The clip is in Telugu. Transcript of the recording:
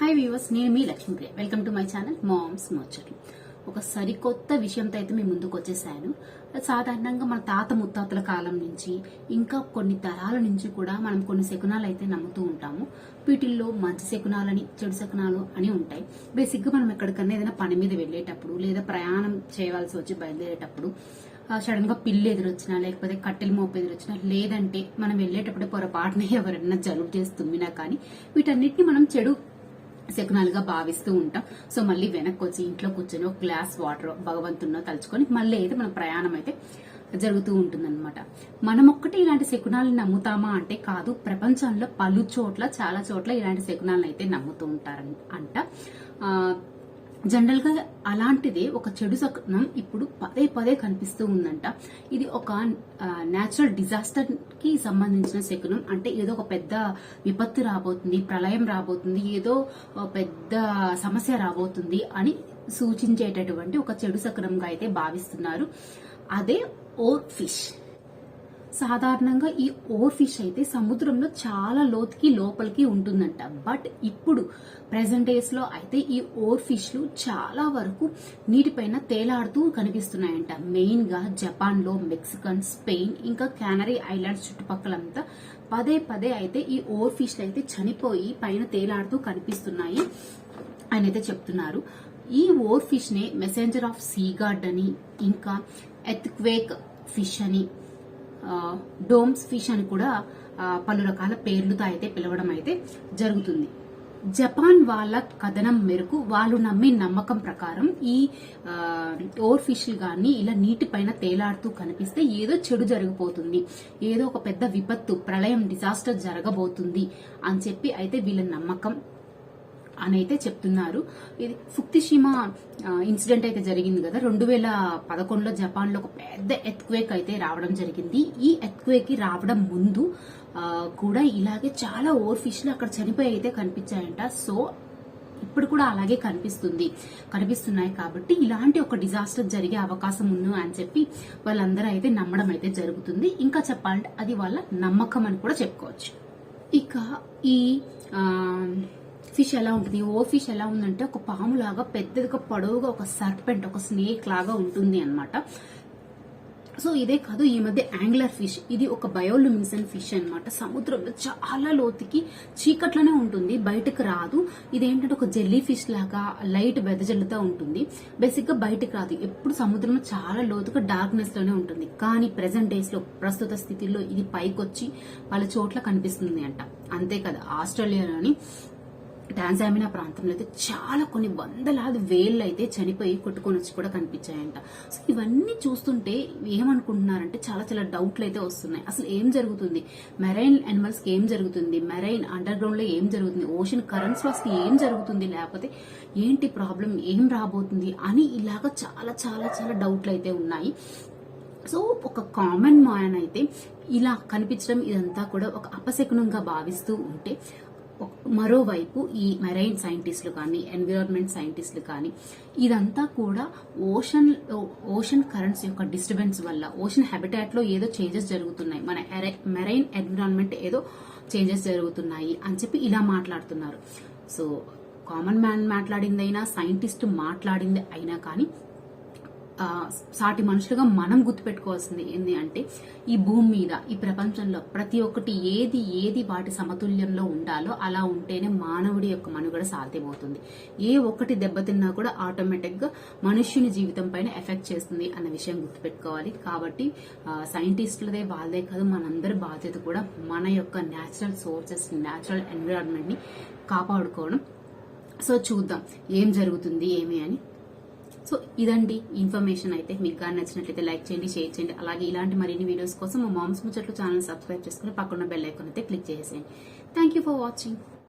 హాయ్ వ్యూవర్స్ నేను మీ Lakshmipriya. Welcome to my channel moms మోచర్లు ఒక సరికొత్త విషయంతో అయితే మీ ముందుకు వచ్చేసాను. సాధారణంగా మన తాత ముత్తాతల కాలం నుంచి ఇంకా కొన్ని తరాల నుంచి కూడా మనం కొన్ని శకునాలు అయితే నమ్ముతూ ఉంటాము. వీటిల్లో మంచి శకునాలని చెడు శకునాలు అని ఉంటాయి. బేసిక్గా మనం ఎక్కడికన్నా ఏదైనా పని మీద వెళ్ళేటప్పుడు లేదా ప్రయాణం చేయవలసి వచ్చి బయలుదేరేటప్పుడు సడన్గా పిల్లి ఎదురొచ్చినా లేకపోతే కట్టెల మోపు ఎదురొచ్చినా లేదంటే మనం వెళ్ళేటప్పుడు పొరపాటున ఎవరైనా జలుబు చేసి తుమ్మినా కానీ వీటన్నిటిని మనం చెడు శకునాలుగా భావిస్తూ ఉంటాం. సో మళ్ళీ వెనక్కి వచ్చి ఇంట్లో కూర్చొని ఒక గ్లాస్ వాటర్ భగవంతున్నో తలుచుకొని మళ్ళీ అయితే మన ప్రయాణం అయితే జరుగుతూ ఉంటుందన్నమాట. మనం ఒక్కటి ఇలాంటి శకునాలను నమ్ముతామా అంటే కాదు. ప్రపంచంలో పలు చోట్ల చాలా చోట్ల ఇలాంటి శకునాలను అయితే నమ్ముతూ ఉంటారు అంట. జనరల్గా అలాంటిదే ఒక చెడు సకనం ఇప్పుడు పదే పదే కనిపిస్తూ ఉందంట. ఇది ఒక నేచురల్ డిజాస్టర్కి సంబంధించిన శకునం. అంటే ఏదో ఒక పెద్ద విపత్తు రాబోతుంది ప్రళయం రాబోతుంది ఏదో పెద్ద సమస్య రాబోతుంది అని సూచించేటటువంటి ఒక చెడు సకనంగా అయితే భావిస్తున్నారు. అదే ఓర్ ఫిష్. సాధారణంగా ఈ ఓర్ ఫిష్ అయితే సముద్రంలో చాలా లోతుకి లోపలికి ఉంటుందంట. బట్ ఇప్పుడు ప్రెసెంట్ డేస్లో అయితే ఈ ఓర్ ఫిష్లు చాలా వరకు నీటిపైన తేలాడుతూ కనిపిస్తున్నాయంట. మెయిన్గా జపాన్లో మెక్సికన్ స్పెయిన్ ఇంకా కెనరీ ఐలాండ్స్ చుట్టుపక్కలంతా పదే పదే అయితే ఈ ఓర్ ఫిష్లు అయితే చనిపోయి పైన తేలాడుతూ కనిపిస్తున్నాయి అని అయితే చెప్తున్నారు. ఈ ఓర్ ఫిష్ నే మెసెంజర్ ఆఫ్ సీగార్డ్ అని ఇంకా ఎత్క్వేక్ ఫిష్ అని డోమ్స్ ఫిష్ అని కూడా పలు రకాల పేర్లతో అయితే పిలవడం అయితే జరుగుతుంది. జపాన్ వాళ్ళ కథనం మేరకు వాళ్ళు నమ్మే నమ్మకం ప్రకారం ఈ ఓర్ ఫిష్లు గాని ఇలా నీటిపైన తేలాడుతూ కనిపిస్తే ఏదో చెడు జరగబోతుంది. ఏదో ఒక పెద్ద విపత్తు ప్రళయం డిజాస్టర్ జరగబోతుంది అని చెప్పి అయితే వీళ్ళ నమ్మకం. అని అయితే చెప్తున్నారు. ఇది ఫుక్తిషిమా ఇన్సిడెంట్ అయితే జరిగింది కదా. రెండు వేల పదకొండులో జపాన్లో ఒక పెద్ద ఎత్క్వేక్ అయితే రావడం జరిగింది. ఈ ఎత్క్వేక్కి రావడం ముందు కూడా ఇలాగే చాలా ఓవర్ ఫిష్లు అక్కడ చనిపోయి అయితే కనిపించాయంట. సో ఇప్పుడు కూడా అలాగే కనిపిస్తుంది. కనిపిస్తున్నాయి కాబట్టి ఇలాంటి ఒక డిజాస్టర్ జరిగే అవకాశం ఉంది అని చెప్పి వాళ్ళందరూ అయితే నమ్మడం అయితే జరుగుతుంది. ఇంకా చెప్పాలంటే అది వాళ్ళ నమ్మకం అని కూడా చెప్పుకోవచ్చు. ఇక ఈ ఆ, ఫిష్ ఎలా ఉంటుంది? ఓ ఫిష్ ఎలా ఉందంటే ఒక పాము లాగా పెద్దదిగా పొడవుగా ఒక సర్పెంట్ ఒక స్నేక్ లాగా ఉంటుంది అన్నమాట. సో ఇదే కాదు ఈ మధ్య యాంగ్లర్ ఫిష్. ఇది ఒక బయోలుమిసన్ ఫిష్ అనమాట సముద్రంలో చాలా లోతుకి చీకట్లోనే ఉంటుంది బయటకు రాదు. ఇదేంటంటే ఒక జెల్లీ ఫిష్ లాగా లైట్ వెదజల్లుతూ ఉంటుంది. బేసిక్గా బయటకు రాదు. ఎప్పుడు సముద్రంలో చాలా లోతుగా డార్క్నెస్లోనే ఉంటుంది. కానీ ప్రెసెంట్ డేస్లో ప్రస్తుత స్థితిలో ఇది పైకొచ్చి పలు చోట్ల కనిపిస్తుంది అంట. అంతే కదా ఆస్ట్రేలియాలోని టాన్జామినా ప్రాంతంలో అయితే చాలా కొన్ని వందలాది వేళ్ళు అయితే చనిపోయి కొట్టుకొని వచ్చి కూడా కనిపించాయంట. సో ఇవన్నీ చూస్తుంటే ఏమనుకుంటున్నారంటే చాలా చాలా డౌట్లు అయితే వస్తున్నాయి. అసలు ఏం జరుగుతుంది? మెరైన్ అనిమల్స్కి ఏం జరుగుతుంది? మెరైన్ అండర్ గ్రౌండ్లో ఏం జరుగుతుంది? ఓషన్ కరెంట్స్ వాస్కి ఏం జరుగుతుంది? లేకపోతే ఏంటి ప్రాబ్లం ఏం రాబోతుంది? అని ఇలాగా చాలా చాలా చాలా డౌట్లు అయితే ఉన్నాయి. సో ఒక కామన్ మ్యాన్ అయితే ఇలా కనిపించడం ఇదంతా కూడా ఒక అపశకునంగా భావిస్తూ ఉంటే మరోవైపు ఈ మెరైన్ సైంటిస్టులు కానీ ఎన్విరాన్మెంట్ సైంటిస్టులు కానీ ఇదంతా కూడా ఓషన్ ఓషన్ కరెంట్స్ యొక్క డిస్టర్బెన్స్ వల్ల ఓషన్ హ్యాబిటాట్లో ఏదో చేంజెస్ జరుగుతున్నాయి. మన మెరైన్ ఎన్విరాన్మెంట్ ఏదో చేంజెస్ జరుగుతున్నాయి అని చెప్పి ఇలా మాట్లాడుతున్నారు. సో కామన్ మ్యాన్ మాట్లాడిందైనా సైంటిస్ట్ మాట్లాడింది అయినా కానీ సాటి మనుషులుగా మనం గుర్తుపెట్టుకోవాల్సింది ఏంటి అంటే ఈ భూమి మీద ఈ ప్రపంచంలో ప్రతి ఒక్కటి ఏది ఏది వాటి సమతుల్యంలో ఉండాలో అలా ఉంటేనే మానవుడి యొక్క మనుగడ సాధ్యమవుతుంది. ఏ ఒక్కటి దెబ్బతిన్నా కూడా ఆటోమేటిక్గా మనుష్యుని జీవితం పైన ఎఫెక్ట్ చేస్తుంది అన్న విషయం గుర్తుపెట్టుకోవాలి. కాబట్టి సైంటిస్టులదే వాళ్ళదే కాదు మనందరి బాధ్యత కూడా మన యొక్క న్యాచురల్ సోర్సెస్ న్యాచురల్ ఎన్విరాన్మెంట్ని కాపాడుకోవడం. సో చూద్దాం ఏం జరుగుతుంది ఏమి అని. సో ఇదండి ఇన్ఫర్మేషన్ అయితే. మీకు కానీ నచ్చినట్లయితే లైక్ చేయండి షేర్ చేయండి. అలాగే ఇలాంటి మరిన్ని వీడియోస్ కోసం మా మామ్స్ ముచ్చట్లు ఛానల్ సబ్స్క్రైబ్ చేసుకుని పక్కన బెల్ ఐకాన్ అయితే క్లిక్ చేసేయండి. Thank you for watching